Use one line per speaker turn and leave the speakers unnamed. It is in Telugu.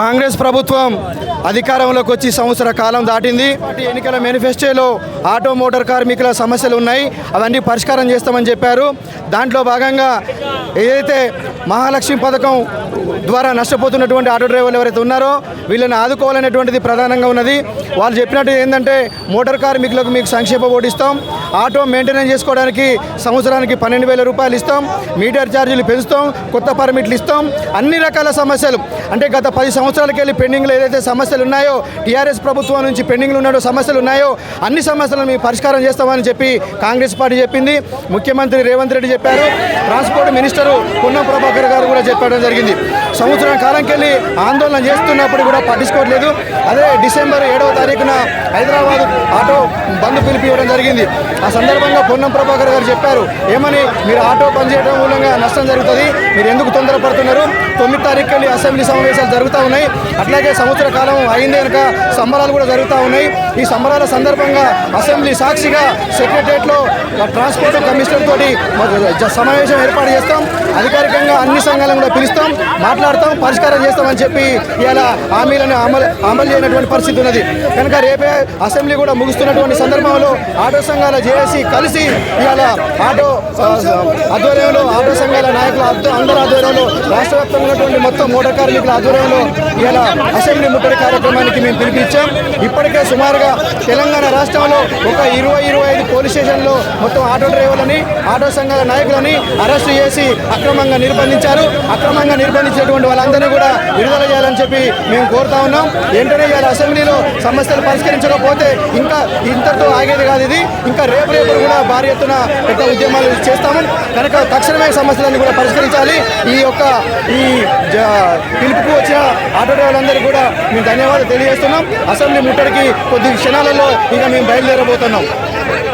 కాంగ్రెస్ ప్రభుత్వం అధికారంలోకి వచ్చి సంవత్సర కాలం దాటింది. ఎన్నికల మేనిఫెస్టోలో ఆటో మోటార్ కార్మికుల సమస్యలు ఉన్నాయి. అవన్నీ పరిష్కారం చేస్తామని చెప్పారు. దాంట్లో భాగంగా ఏదైతే మహాలక్ష్మి పథకం ద్వారా నష్టపోతున్నటువంటి ఆటో డ్రైవర్లు ఎవరైతే ఉన్నారో వీళ్ళని ఆదుకోవాలనేటువంటిది ప్రధానంగా ఉన్నది. వాళ్ళు చెప్పినట్టు ఏంటంటే మోటార్ కార్మికులకు మీకు సంక్షేమ ఓటు ఇస్తాం. ఆటో మెయింటెనెన్స్ చేసుకోవడానికి సంవత్సరానికి పన్నెండు వేల రూపాయలు ఇస్తాం. మీటర్ ఛార్జీలు పెంచుతాం. కొత్త పర్మిట్లు ఇస్తాం. అన్ని రకాల సమస్యలు. అంటే గత పది సంవత్సరాలకి వెళ్ళి పెండింగ్లో ఏదైతే సమస్యలు ఉన్నాయో టీఆర్ఎస్ ప్రభుత్వం నుంచి పెండింగ్లో ఉన్నాడో సమస్యలు ఉన్నాయో అన్ని సమస్యలను మేము పరిష్కారం చేస్తామని చెప్పి కాంగ్రెస్ పార్టీ చెప్పింది. ముఖ్యమంత్రి రేవంత్ రెడ్డి చెప్పారు. ట్రాన్స్పోర్ట్ మినిస్టరు పున్నం ప్రభాకర్ గారు కూడా చెప్పడం జరిగింది. సంవత్సరం కాలంకి వెళ్ళి ఆందోళన చేస్తున్నప్పుడు కూడా పట్టించుకోవట్లేదు. అదే డిసెంబర్ ఏడవ తారీఖున హైదరాబాద్ ఆటో బంద్ పిలిపి ఇవ్వడం జరిగింది. ఆ సందర్భంగా పొన్నం ప్రభాకర్ గారు చెప్పారు ఏమని? మీరు ఆటో బంద్ చేయడం మూలంగా నష్టం జరుగుతుంది. మీరు ఎందుకు తొందరపడుతున్నారు? తొమ్మిది తారీఖు వెళ్ళి అసెంబ్లీ సమావేశాలు జరుగుతూ ఉన్నాయి. అట్లాగే సంవత్సర కాలం అయింది కనుక సంబరాలు కూడా జరుగుతూ ఉన్నాయి. ఈ సంబరాల సందర్భంగా అసెంబ్లీ సాక్షిగా సెక్రటరియట్లో ట్రాన్స్పోర్ట్ కమిషనర్ తోటి సమావేశం ఏర్పాటు చేస్తాం. అధికారికంగా అన్ని సంఘాలను కూడా పిలుస్తాం. మాట్లాడతాం పరిష్కారం చేస్తామని చెప్పి ఇలా హామీలను అమలు అమలు చేయనటువంటి పరిస్థితి ఉన్నది. కనుక రేపే అసెంబ్లీ కూడా ముగుస్తున్నటువంటి సందర్భంలో ఆటో సంఘాల జేఏసీ కలిసి ఇవాళ ఆటో ఆధ్వర్యంలో ఆటో సంఘాల నాయకుల అందరి ఆధ్వర్యంలో రాష్ట్ర వ్యాప్తంగా ఉన్నటువంటి మొత్తం మోటార్ కార్మికుల ఆధ్వర్యంలో ఇవాళ అసెంబ్లీ ముట్టడి కార్యక్రమానికి మేము పిలిపించాం ఇప్పటికే సుమారుగా తెలంగాణ రాష్ట్రంలో ఒక ఇరవై ఇరవై ఐదు పోలీస్ స్టేషన్లో మొత్తం ఆటో డ్రైవర్లని ఆటో సంఘాల నాయకులని అరెస్టు చేసి అక్రమంగా నిర్బంధించారు. అక్రమంగా నిర్బంధించినటువంటి వాళ్ళందరినీ కూడా విడుదల చేయాలని చెప్పి మేము కోరుతా ఉన్నాం. వెంటనే ఇవాళ అసెంబ్లీలో సమస్యలు పరిష్కరించకపోతే ఇంకా ఇంతటితో ఆగేది కాదు ఇది. ఇంకా రేపు రేపు కూడా భారీ ఎత్తున పెద్ద ఉద్యమాలు చేస్తాము. కనుక తక్షణమే సమస్యలన్నీ కూడా పరిష్కరించాలి. ఈ యొక్క ఈ పిలుపుకు వచ్చిన ఆటో డ్రైవర్లందరికీ కూడా మేము ధన్యవాదాలు తెలియజేస్తున్నాం. అసెంబ్లీ ముట్టడికి కొద్ది క్షణాలలో ఇక మేము బయలుదేరబోతున్నాం.